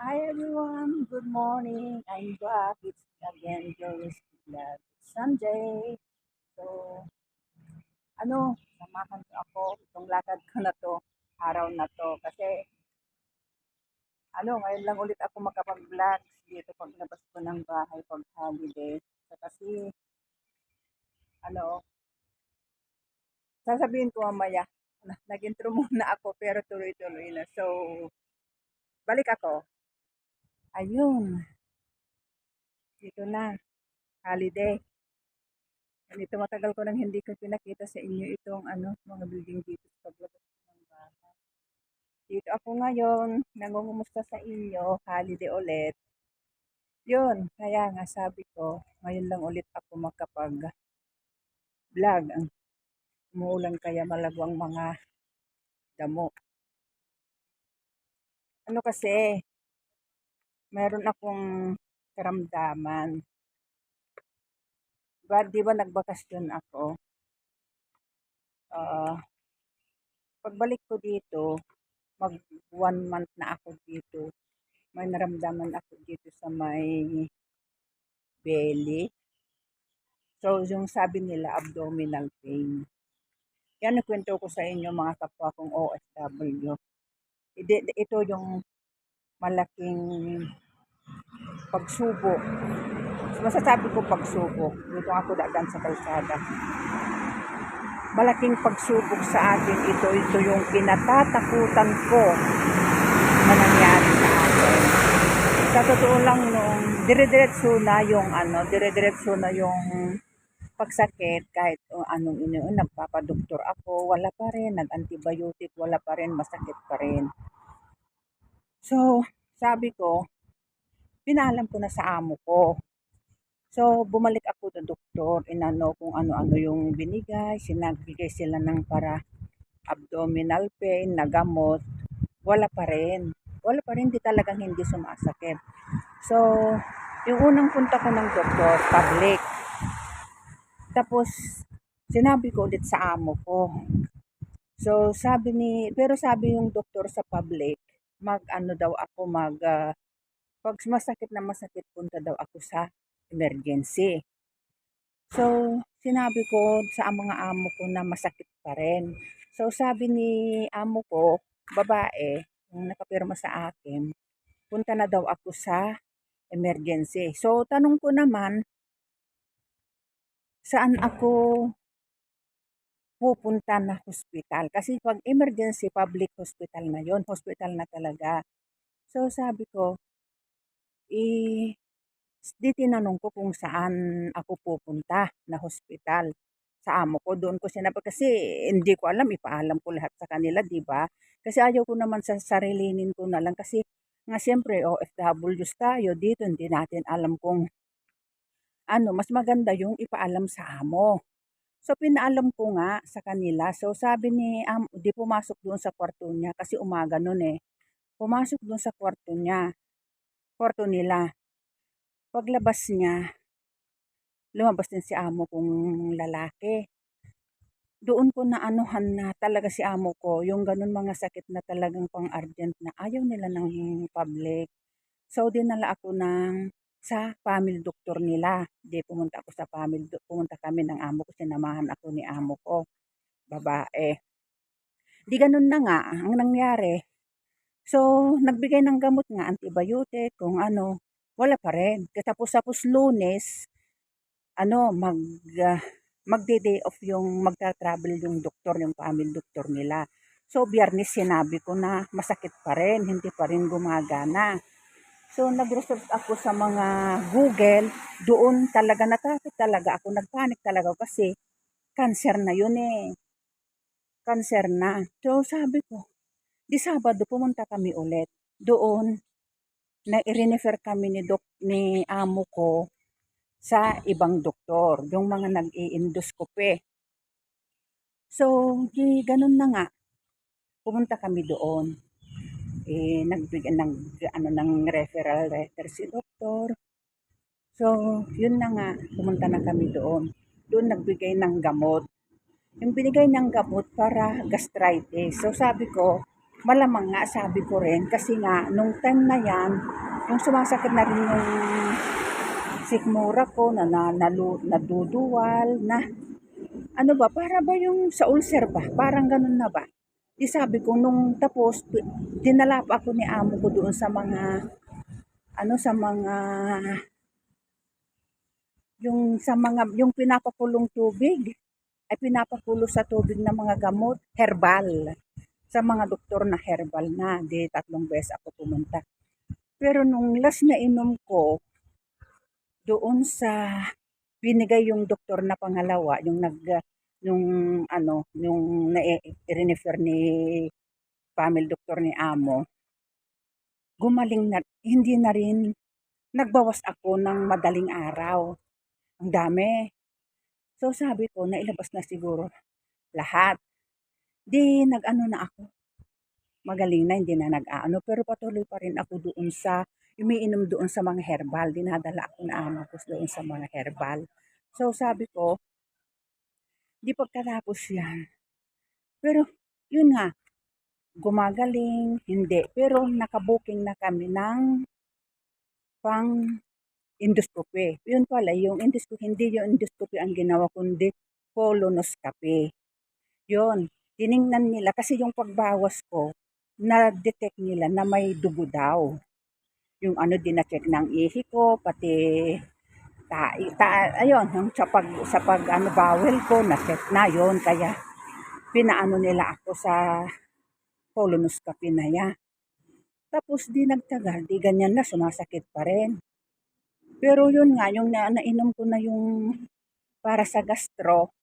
Hi everyone, good morning. I'm back. It's again, Joyce Vlog. Sunday. So, ano, samahan niyo ako itong lakad ko na to, araw na to. Kasi, ano, ngayon lang ulit ako makapag-vlog dito pag labas ko ng bahay pag holiday. So, kasi, ano, sasabihin ko mamaya, na- nag-intro muna ako pero tuloy-tuloy na. So, balik ako. Ayun, dito na, holiday. Ganito matagal ko nang hindi ko pinakita sa inyo itong ano, mga building dito sa paglabas ng bahay. Dito ako ngayon, nangungumusta sa inyo, holiday ulit. Yun, kaya nga sabi ko, ngayon lang ulit ako makapag-vlog. Ang umuulan kaya malagwang mga damo. Ano kasi, meron akong karamdaman. Ba, di ba nagbakasyon ako? Ah, pagbalik ko dito, mag one month na ako dito. May naramdaman ako dito sa may belly. So, yung sabi nila, abdominal pain. Yan ang kwento ko sa inyo mga kapwa kong OFW. Ito yung malaking pagsubok. So, masasabi ko pagsubok. Dito ako dadaan sa kalsada. Malaking pagsubok sa akin ito. Ito yung kinatatakutan ko na nangyari sa akin. Sa totoo lang nung dire-diretso na yung ano, dire-diretso na yung pagsakit kahit anong ino nagpapadoktor ako, wala pa rin, nag-antibiotic, wala pa rin, masakit pa rin. So, sabi ko, pinalam ko na sa amo ko. So, bumalik ako sa doktor, inano kung ano-ano yung binigay, sinagbigay sila ng para abdominal pain, na gamot, wala pa rin. Wala pa rin, di talagang hindi sumasakit. So, yung unang punta ko ng doktor, public. Tapos, sinabi ko ulit sa amo ko. So, sabi ni, pero sabi yung doktor sa public, mag ano daw ako, mag, ah, pag masakit na masakit, punta daw ako sa emergency. So, sinabi ko sa mga amo ko na masakit pa rin. So, sabi ni amo ko, babae, yung nakapirma sa akin, punta na daw ako sa emergency. So, tanong ko naman, saan ako pupunta na hospital? Kasi pag emergency, public hospital na yon hospital na talaga. So, sabi ko, eh, di tinanong ko kung saan ako pupunta na hospital sa amo ko. Doon ko sinabi kasi hindi ko alam, ipaalam ko lahat sa kanila, di ba? Kasi ayaw ko naman sa sarilinin ko na lang kasi nga siyempre OFWs tayo dito, hindi natin alam kung ano, mas maganda yung ipaalam sa amo. So, pinaalam ko nga sa kanila. So, sabi ni amo, di pumasok doon sa kwarto niya kasi umaga noon eh. Pumasok doon sa kwarto niya, kwarto nila. Paglabas niya, lumabas din si amo kong lalaki. Doon ko na anuhan na talaga si amo ko, yung ganun mga sakit na talagang pang-urgent na ayaw nila ng public. So, dinala ako ng sa family doctor nila. Di pumunta ako sa family, pumunta kami ng amo ko, sinamahan ako ni amo ko, babae. Di ganun na nga, ang nangyari. So, nagbigay ng gamot nga, antibiotic, kung ano, wala pa rin. Katapos-tapos lunes, ano, mag, ah, magde-day off yung magta-travel yung doktor, yung family doctor nila. So, biyernes sinabi ko na masakit pa rin, hindi pa rin gumagana. So, nag-research ako sa mga Google, doon talaga natakot talaga ako, nagpanik talaga kasi cancer na yun eh. Cancer na. So, sabi ko, di Sabado pumunta kami ulit. Doon, na i-refer kami ni, dok, ni amo ko sa ibang doktor, yung mga nag-i-endoscopy. So, di ganun na nga. Pumunta kami doon. Eh, nagbigay ng, ano, ng referral letter si doktor. So, yun na nga, pumunta na kami doon. Doon nagbigay ng gamot. Yung binigay ng gamot para gastritis. So, sabi ko, malamang nga sabi ko rin kasi nga nung time na yan, yung sumasakit na rin yung sikmura ko na, na, nalu- naduduwal na ano ba, para ba yung sa ulcer ba? Parang ganun na ba? Di sabi ko, nung tapos, dinala pa ako ni amo ko doon sa mga, ano, sa mga, yung sa mga, yung pinapakulong tubig, ay pinapakulo sa tubig ng mga gamot, herbal. Sa mga doktor na herbal na, di tatlong beses ako pumunta. Pero nung last na inom ko, doon sa binigay yung doktor na pangalawa, yung nag yung ano, yung na-refer ni family doctor ni Amo, gumaling na, hindi na rin, nagbawas ako ng madaling araw. Ang dami. So sabi ko, nailabas na siguro lahat. Di nag-ano na ako. Magaling na, hindi na nag-ano. Pero patuloy pa rin ako doon sa, umiinom doon sa mga herbal. Dinadala ako na amo ko doon sa mga herbal. So sabi ko, di pagkatapos yan. Pero yun nga, gumagaling, hindi. Pero nakabuking na kami ng pang endoscopy. Yun pala, yung endoscopy, hindi yung endoscopy ang ginawa, kundi colonoscopy. Yun, tiningnan nila, kasi yung pagbawas ko, na-detect nila na may dugo daw. Yung ano din na-check ng ihi ko, pati ta, ta ayun, yung sa pag, sa pag ano, bowel ko, na-check na yon kaya pinaano nila ako sa colonoscopy na yan. Tapos di nagtagal, di ganyan na, sumasakit pa rin. Pero yun nga, yung na, nainom ko na yung para sa gastro,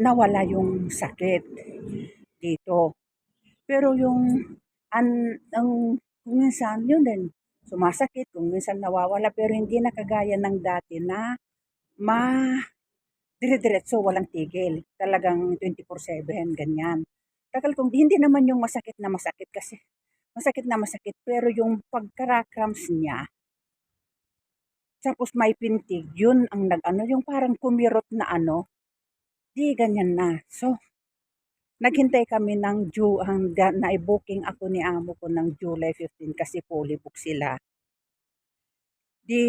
nawala yung sakit dito. Pero yung an, ang minsan yun din sumasakit, kung minsan nawawala pero hindi na kagaya ng dati na ma dire-diretso walang tigil. Talagang 24/7 ganyan. Tagal kung hindi naman yung masakit na masakit kasi masakit na masakit pero yung pagkarakrams niya tapos may pintig, yun ang nag-ano, yung parang kumirot na ano, di ganyan na. So, naghintay kami ng Ju, ang na-booking ako ni amo ko ng July 15 kasi fully book sila. Di,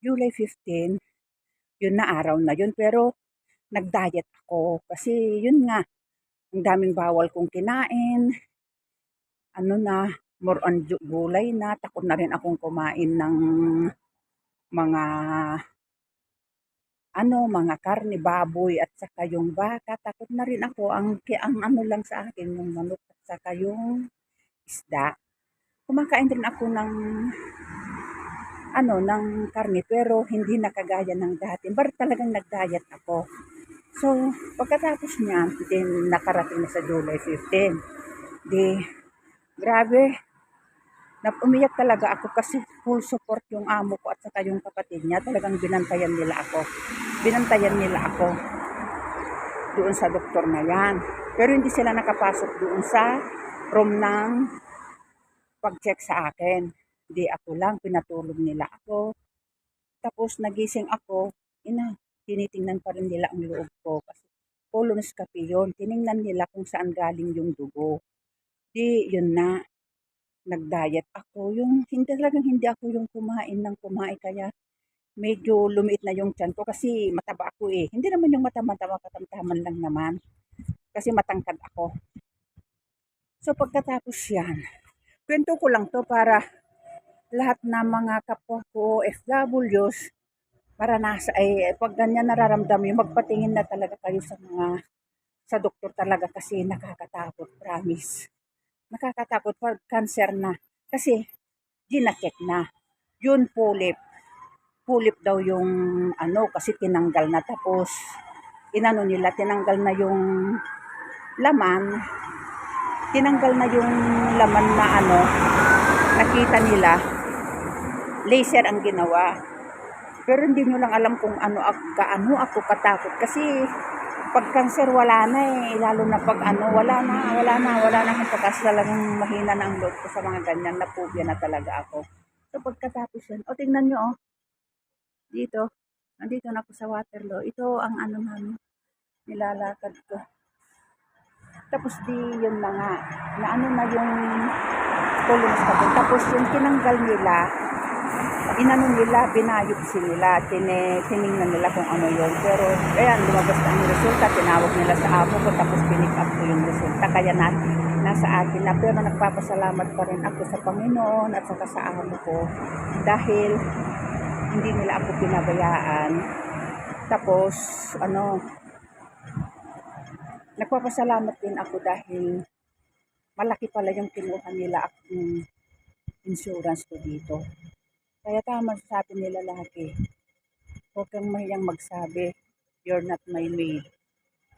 July 15, yun na araw na yun, pero nag-diet ako kasi yun nga, ang daming bawal kong kinain, ano na, more on gulay na, takot na rin akong kumain ng mga ano, mga karne, baboy at saka yung baka. Takot na rin ako. Ang, ang ano lang sa akin, yung manok at saka yung isda. Kumakain din ako ng ano, ng karne pero hindi nakagaya ng dati. Pero talagang nag-diet ako. So, pagkatapos niya, din nakarating na sa July 15. Di, grabe, na umiyak talaga ako kasi full support yung amo ko at saka yung kapatid niya. Talagang binantayan nila ako. Binantayan nila ako doon sa doktor na yan. Pero hindi sila nakapasok doon sa room ng pag-check sa akin. Hindi ako lang, pinatulog nila ako. Tapos nagising ako, ina, tinitingnan pa rin nila ang loob ko kasi colonoscopy yun. Tiningnan nila kung saan galing yung dugo. Di, yun na nag-diet ako. Yung hindi talagang hindi ako yung kumain ng kumain kaya medyo lumiit na yung tiyan ko kasi mataba ako eh. Hindi naman yung matama-tama katamtaman lang naman. Kasi matangkad ako. So pagkatapos yan, kwento ko lang to para lahat na mga kapwa ko FWs para nasa ay pag ganyan nararamdaman yung magpatingin na talaga kayo sa mga sa doktor talaga kasi nakakatakot, promise nakakatakot pag cancer na. Kasi, gina-check na. Yun, pulip. Pulip daw yung, ano, kasi tinanggal na. Tapos, inano nila, tinanggal na yung laman. Tinanggal na yung laman na, ano, nakita nila. Laser ang ginawa. Pero hindi nyo lang alam kung ano, kaano ako katakot. Kasi, pag cancer wala na eh, lalo na pag ano, wala na, wala na, wala na. Akong pagkas talagang mahina na ang load ko sa mga ganyan, na napubya na talaga ako. So pagkatapos yun, o tingnan nyo oh, dito, nandito na ako sa Waterloo, ito ang ano namin, nilalakad ko. Tapos di yun na nga, na ano na yung colonoscopy. Tapos yung tinanggal nila, inano nila, binayopsi nila, tine, tiningnan nila kung ano yun. Pero, ayan, lumabas na ang resulta, tinawag nila sa amo ko, tapos pinick up ko yung resulta. Kaya na, nasa akin na, pero nagpapasalamat pa rin ako sa Panginoon at saka sa amo ko. Dahil, hindi nila ako pinabayaan. Tapos, ano, nagpapasalamat din ako dahil malaki pala yung kinuha nila akong insurance ko dito. Kaya tama sabi nila lagi, huwag kang mahiyang magsabi, you're not my maid.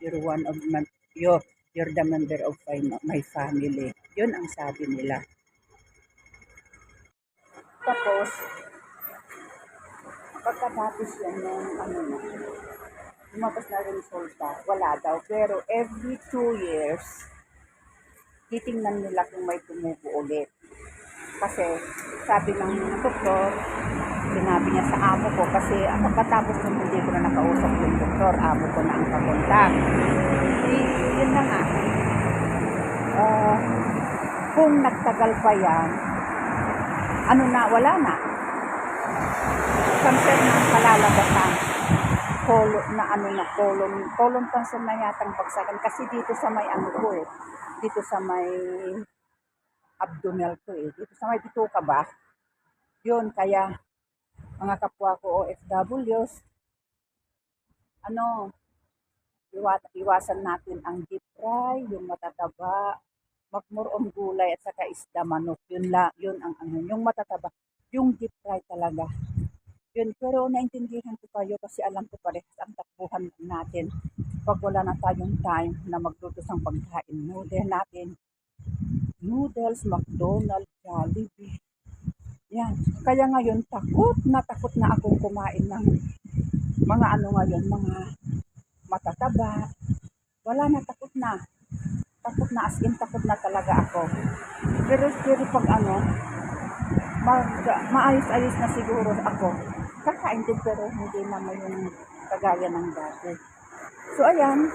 You're one of my, you're, you're the member of my, my family. Yun ang sabi nila. Tapos, pagkatapos yan yung ano na, lumabas na resulta, wala daw. Pero every two years, titingnan nila kung may tumubo ulit. Kasi sabi ng doktor, sinabi niya sa amo ko kasi pagkatapos nung hindi ko na nakausap yung doktor, amo ko na ang kakontak. Eh, yun na nga. Ah, kung nagtagal pa yan, ano na, wala na. Cancer na ang kalalabasan. Colon na ano na, colon, colon cancer na yatang bagsakan. Kasi dito sa may ano ko eh, dito sa may abdominal ko eh. Dito sa may bituka ba? Yun, kaya mga kapwa ko OFWs, ano, iwa- iwasan natin ang deep fry, yung matataba, magmore on gulay at saka isda manok. Yun la, yun ang ano, yung matataba, yung deep fry talaga. Yun, pero naintindihan ko kayo kasi alam ko parehas ang takbuhan natin. Pag wala na tayong time na magluto ng pagkain, noodle natin, noodles, McDonald's, Jollibee. Yan. Kaya ngayon, takot na takot na akong kumain ng mga ano ngayon, mga matataba. Wala na, takot na. Takot na, as in, takot na talaga ako. Pero, pero pag ano, mag, maayos-ayos na siguro ako. Kakain din pero hindi naman yung kagaya ng dati. So, ayan.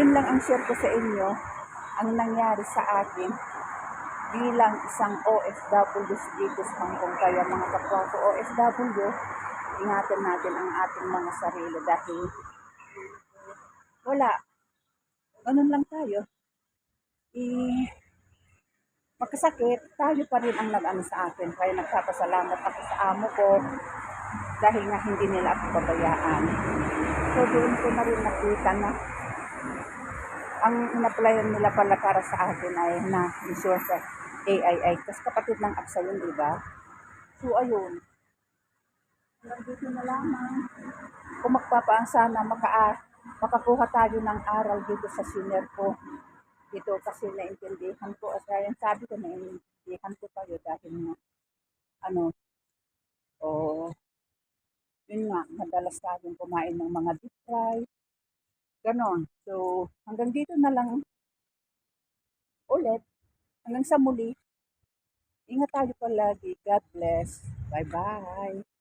Yun lang ang share ko sa inyo. Ang nangyari sa akin bilang isang OFW dito sa Hong Kong. Kaya mga kapwa ko OFW, ingatan natin ang ating mga sarili dahil wala. Ganun lang tayo. Eh, magkasakit, tayo pa rin ang nag-ano sa akin. Kaya nagpapasalamat ako sa amo ko dahil nga hindi nila ako pabayaan. So doon ko na rin nakita na ang in-applyan nila pala para sa akin ay na insurance sa AII. Kasi kapatid ng AXA yun, di ba? So ayun. Hanggang dito na lamang. Kung magpapaan sana maka makakuha tayo ng aral dito sa senior ko dito kasi naintindihan ko at kaya sabi ko naintindihan ko kayo dahil nga ano o yun nga madalas tayong kumain ng mga deep fry ganon. So hanggang dito na lang ulit. Hanggang sa muli. Ingat tayo palagi. God bless. Bye bye